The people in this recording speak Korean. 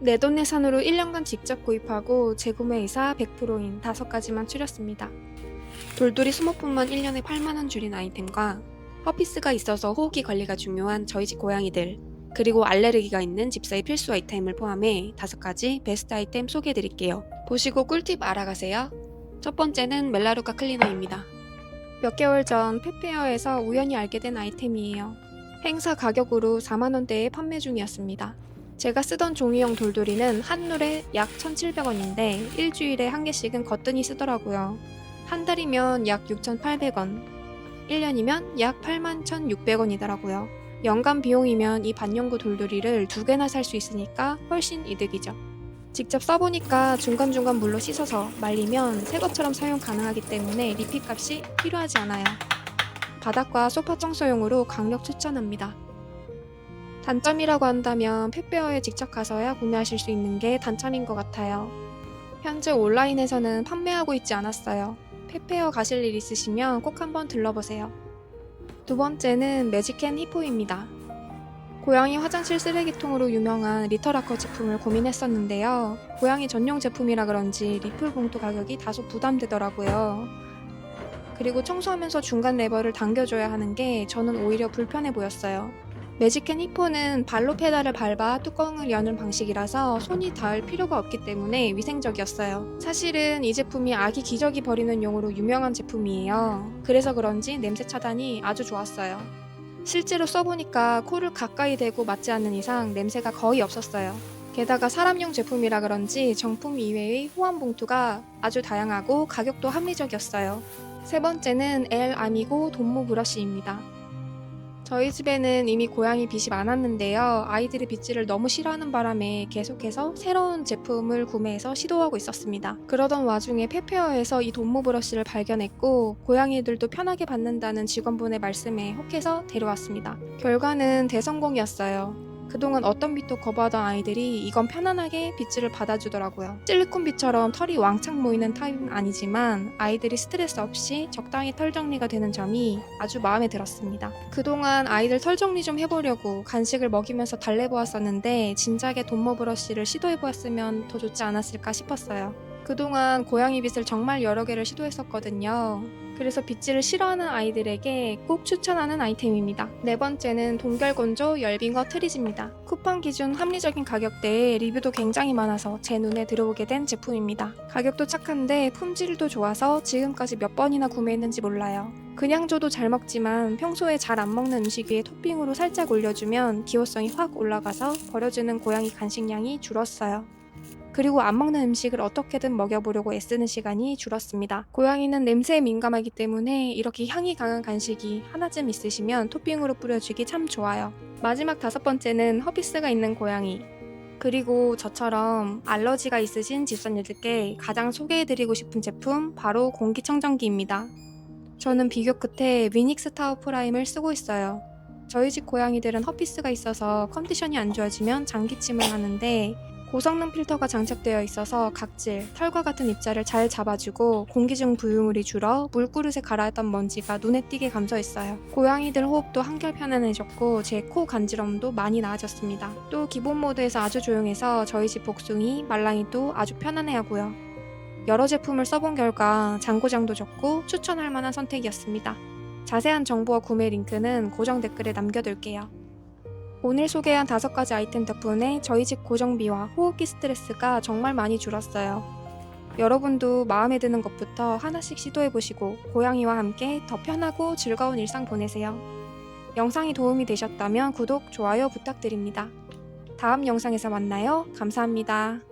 내돈 내산으로 1년간 직접 구입하고 재구매의사 100%인 5가지만 추렸습니다. 돌돌이 수모품만 1년에 8만원 줄인 아이템과 허피스가 있어서 호흡기 관리가 중요한 저희 집 고양이들 그리고 알레르기가 있는 집사의 필수 아이템을 포함해 5가지 베스트 아이템 소개해드릴게요. 보시고 꿀팁 알아가세요. 첫 번째는 멜라루카 클리너입니다. 몇 개월 전 페페어에서 우연히 알게 된 아이템이에요. 행사 가격으로 4만원대에 판매 중이었습니다. 제가 쓰던 종이형 돌돌이는 한 룰에 약 1,700원인데 일주일에 한 개씩은 거뜬히 쓰더라고요. 한 달이면 약 6,800원, 1년이면 약 81,600원이더라고요. 연간 비용이면 이 반영구 돌돌이를 두 개나 살 수 있으니까 훨씬 이득이죠. 직접 써보니까 중간중간 물로 씻어서 말리면 새 것처럼 사용 가능하기 때문에 리필 값이 필요하지 않아요. 바닥과 소파 청소용으로 강력 추천합니다. 단점이라고 한다면 펫베어에 직접 가서야 구매하실 수 있는 게 단점인 것 같아요. 현재 온라인에서는 판매하고 있지 않았어요. 펫페어 가실 일 있으시면 꼭 한번 들러보세요. 두 번째는 매직캔 히포입니다. 고양이 화장실 쓰레기통으로 유명한 리터라커 제품을 고민했었는데요. 고양이 전용 제품이라 그런지 리필 봉투 가격이 다소 부담되더라고요. 그리고 청소하면서 중간 레버를 당겨줘야 하는 게 저는 오히려 불편해 보였어요. 매직캔 히포는 발로 페달을 밟아 뚜껑을 여는 방식이라서 손이 닿을 필요가 없기 때문에 위생적이었어요. 사실은 이 제품이 아기 기저귀 버리는 용으로 유명한 제품이에요. 그래서 그런지 냄새 차단이 아주 좋았어요. 실제로 써보니까 코를 가까이 대고 맞지 않는 이상 냄새가 거의 없었어요. 게다가 사람용 제품이라 그런지 정품 이외의 호환 봉투가 아주 다양하고 가격도 합리적이었어요. 세 번째는 엘 아미고 돈모 브러쉬입니다. 저희 집에는 이미 고양이 빗이 많았는데요. 아이들이 빗질을 너무 싫어하는 바람에 계속해서 새로운 제품을 구매해서 시도하고 있었습니다. 그러던 와중에 페페어에서 이 돈모 브러쉬를 발견했고 고양이들도 편하게 받는다는 직원분의 말씀에 혹해서 데려왔습니다. 결과는 대성공이었어요. 그동안 어떤 빗도 거부하던 아이들이 이건 편안하게 빗질을 받아주더라고요. 실리콘 빗처럼 털이 왕창 모이는 타입은 아니지만 아이들이 스트레스 없이 적당히 털 정리가 되는 점이 아주 마음에 들었습니다. 그동안 아이들 털 정리 좀 해보려고 간식을 먹이면서 달래보았었는데 진작에 돈모 브러쉬를 시도해보았으면 더 좋지 않았을까 싶었어요. 그동안 고양이 빗을 정말 여러 개를 시도했었거든요. 그래서 빗질을 싫어하는 아이들에게 꼭 추천하는 아이템입니다. 네 번째는 동결건조 열빙어 트리즈입니다. 쿠팡 기준 합리적인 가격대에 리뷰도 굉장히 많아서 제 눈에 들어오게 된 제품입니다. 가격도 착한데 품질도 좋아서 지금까지 몇 번이나 구매했는지 몰라요. 그냥 줘도 잘 먹지만 평소에 잘 안 먹는 음식 위에 토핑으로 살짝 올려주면 기호성이 확 올라가서 버려지는 고양이 간식량이 줄었어요. 그리고 안 먹는 음식을 어떻게든 먹여보려고 애쓰는 시간이 줄었습니다. 고양이는 냄새에 민감하기 때문에 이렇게 향이 강한 간식이 하나쯤 있으시면 토핑으로 뿌려주기 참 좋아요. 마지막 다섯 번째는 허피스가 있는 고양이. 그리고 저처럼 알러지가 있으신 집사님들께 가장 소개해드리고 싶은 제품 바로 공기청정기입니다. 저는 비교 끝에 위닉스 타워 프라임을 쓰고 있어요. 저희 집 고양이들은 허피스가 있어서 컨디션이 안 좋아지면 장기침을 하는데 고성능 필터가 장착되어 있어서 각질, 털과 같은 입자를 잘 잡아주고 공기 중 부유물이 줄어 물그릇에 가라앉던 먼지가 눈에 띄게 감소했어요. 고양이들 호흡도 한결 편안해졌고 제 코 간지럼도 많이 나아졌습니다. 또 기본 모드에서 아주 조용해서 저희 집 복숭이, 말랑이도 아주 편안해하고요. 여러 제품을 써본 결과 장고장도 적고 추천할 만한 선택이었습니다. 자세한 정보와 구매 링크는 고정 댓글에 남겨둘게요. 오늘 소개한 다섯 가지 아이템 덕분에 저희 집 고정비와 호흡기 스트레스가 정말 많이 줄었어요. 여러분도 마음에 드는 것부터 하나씩 시도해보시고 고양이와 함께 더 편하고 즐거운 일상 보내세요. 영상이 도움이 되셨다면 구독, 좋아요 부탁드립니다. 다음 영상에서 만나요. 감사합니다.